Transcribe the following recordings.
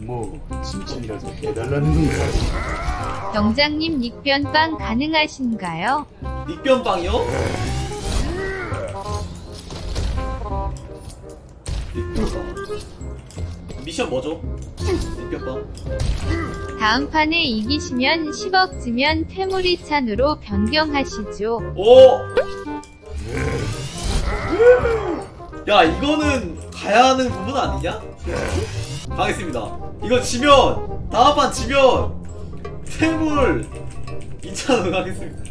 뭐 칭찬이라도 해달라는 건가? 병장님 닉변빵 가능하신가요? 닉변빵이요? 닉변빵 미션 뭐죠? 닉변빵 다음 판에 이기시면 10억 지면 태무리 찬으로 변경하시죠. 오! 야 이거는 가야 하는 부분 아니냐? 가겠습니다 이거 지면 다음 판 지면 세물 2차로 가겠습니다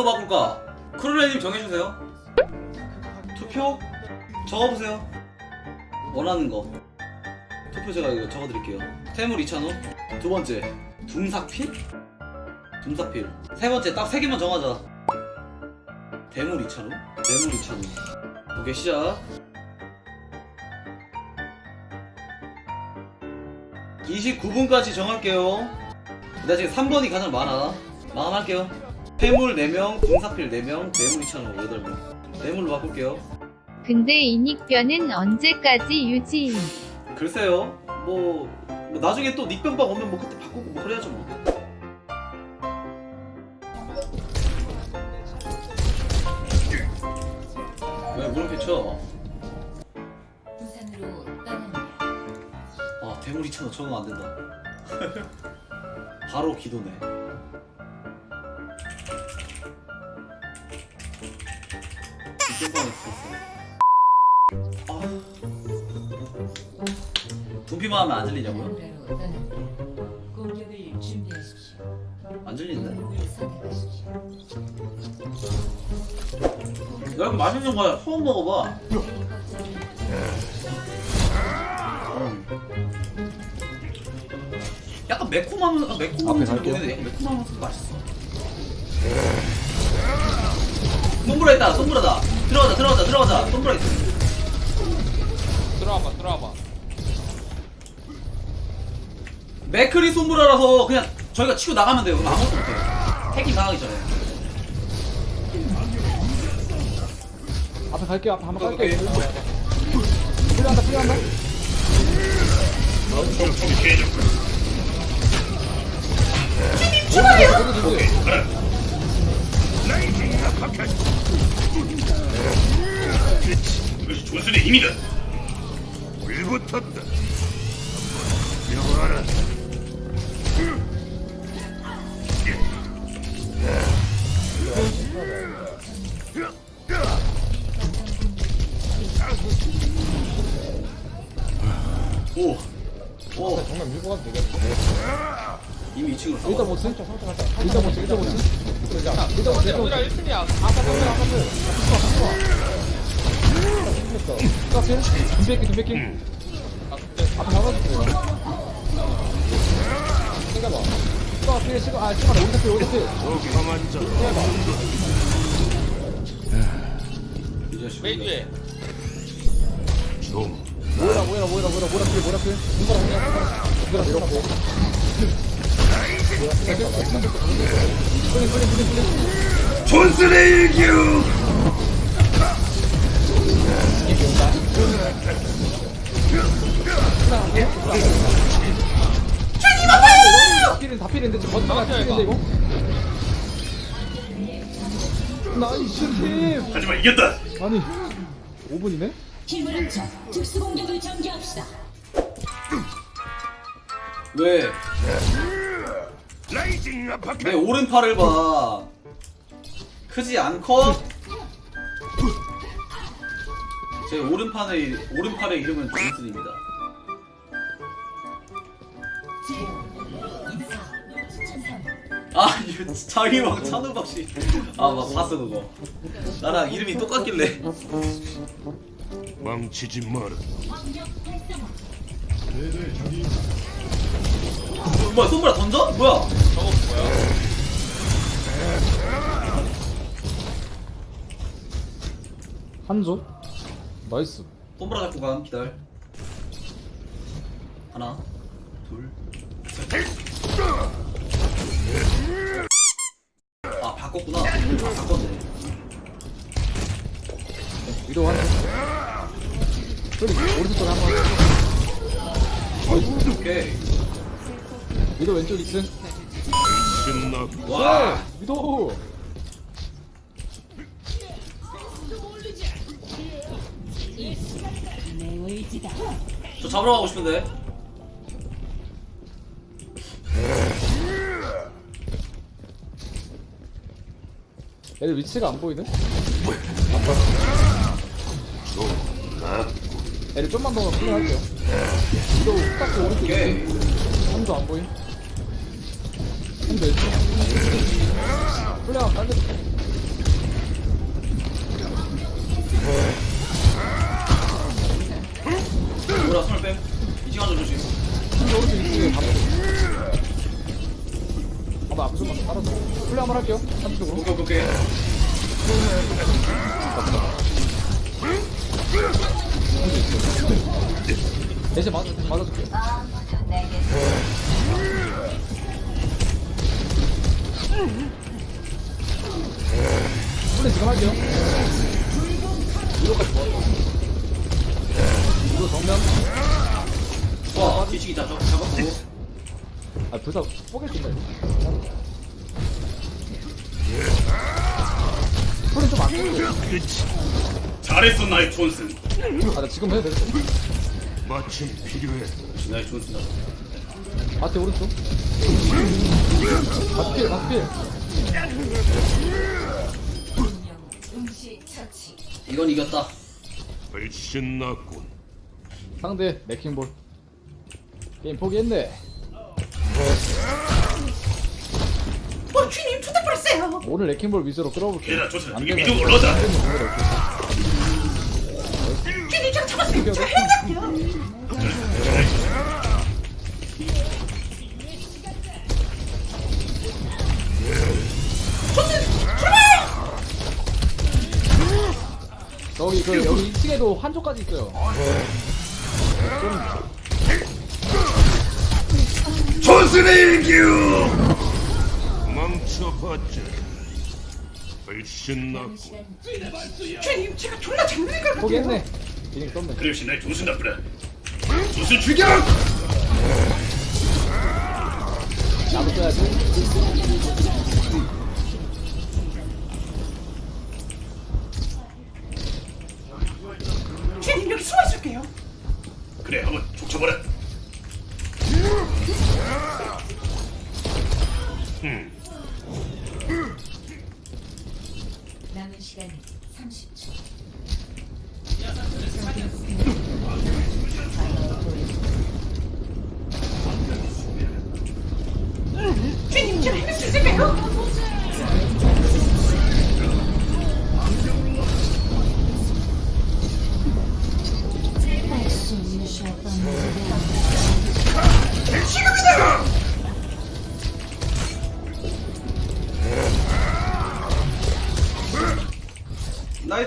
뭘로 바꿀까? 크루레님 정해주세요 투표 적어보세요 원하는 거 투표 제가 이거 적어드릴게요 태물 2,000원 두 번째 둠삭필? 둠삭필 세 번째 딱 세 개만 정하자 대물 2,000원? 대물 2,000원 오케이 시작 29분까지 정할게요. 나 지금 3번이 가장 많아. 마감할게요. 폐물 4명, 분사필 4명, 뇌물 2,000원 8명. 뇌물로 바꿀게요. 근데 이 닉변은 언제까지 유지? 글쎄요. 뭐, 뭐 나중에 또 닉변방 오면 뭐 그때 바꾸고 뭐 그래야죠 뭐. 왜 물음표 쳐? 부산으로 떠납니다. 아 대물 2,000원 적응 안 된다. 바로 기도네. 아. 둠피만 하면 안 들리냐고요? 공격을 준비하십시오. 안 들리는데? 공격을 선택하십시오. 야 이거 맛있는 거야. 처음 먹어봐. 음. 약간 매콤하면서 아, 매콤하면서 갈게요. 매콤하면서 맛있어. 손브라 있다. 손브라다. 들어가자. 들어가자. 들어가자. 손브라 있다. 들어와봐 들어와봐 맥크리 손브라라서 그냥 저희가 치고 나가면 돼요. 그럼 아무것도 못해요. 해킹 당하기 전에. 앞에 갈게요 앞에 한번. 갈게요 필요한다 필요한다 이것이 조선의 힘이다. 불붙었다. 여봐라. 오. 오. 정말 밀고 가도 되겠네 이미 2층으로 일단 싸워. 못 치? 일단 못 치? 일단 못 치? 일단 못 치? 일단 못 치? 우리가 1순위야 아까 보면 아까 보면 깎일? 준비할게 준비할게 앞에 잡아줄게 챙겨봐. 시간 앞에 시간 아 시간 강한 자. 이 자식. 메인 뒤에. 좀. 뭐라 뭐라 뭐라 뭐라 뭐라 필 뭐라 필 손가락 그냥 손가락 밀었고 조선의 일규. 다 지금 이거 나이스 팀 하지만 이겼다. 아니 5분이네? 힘을 합쳐 특수 공격을 전개합시다. 왜? 내 오른팔을 봐. 크지 않고? 제 오른팔의 오른팔의 이름은 존슨입니다. 아, 이거 자기 막 찬우박 씨. 아, 막 봤어 그거. 나랑 이름이 똑같길래. 망치지 마라. 뭐야 솜브라 던져? 뭐야? 저거 뭐야? 한조? 나이스. 솜브라 잡고 감 기다려 하나 둘아 바꿨구나 아 바꿨네 위로. 소리 오른쪽 쪽에 한 번. 오케이 위로 왼쪽 있음. 와 네, 위도. 저 잡으러 가고 싶은데 애들 위치가 안 보이네? 애들 좀만 더 플레이할게요. 위도 딱 오른쪽 오케이 있음. 한조 안 보임. 한조 왼쪽. 플레이하면 딴데 뭐라 손을 뺨 이층 한점 조심 한조 오른쪽 있음. 가보. 봐봐 앞에 좀만 알아서. 플레이 한번 할게요. 한쪽으로. 오케이 오케이 오케이 대신 맞아, 맞아줄게. 플레이 지금 할게요. 이거까지 모았어. 이거 정면. 와 뒤치기 잡 잡았고 아, 불사 이거. 플레이 좀 아껴요. 잘했어 나의 존슨 아, 나 지금 해도 되겠어. 마침 필요해 나의 존슨다 마트 오른쪽. 마트 필, 마트 필. 응시 처치. 이건 이겼다 훨씬 낫군 상대 레킹볼. 게임 포기했네. 어 퀸님 초대 버렸어요 오늘 레킹볼 위주로 끌어볼게. 얘들아 조선 안 이게 되면 미좀 올라오자 퀸님 제가 잡았어요. 제가 해볼게요. 저기 그 여기 2층에도 한조까지 있어요. 존슨의 일기요 망쳐봤자 훨씬 낫군 시간 포기했네. 기능. 그래 역시 나의 존슨 나쁘다 존슨 출격 나도. 그래 한번 족쳐 봐라 남은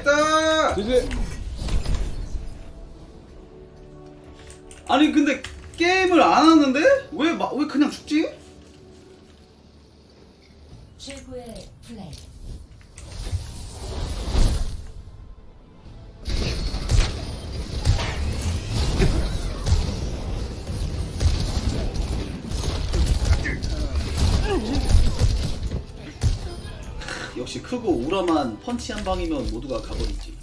나이스 이제 아니 근데 게임을 안 하는데 왜 마, 왜 그냥 죽지? 최고의 플레이. 크고 우람한 펀치 한 방이면 모두가 가버리지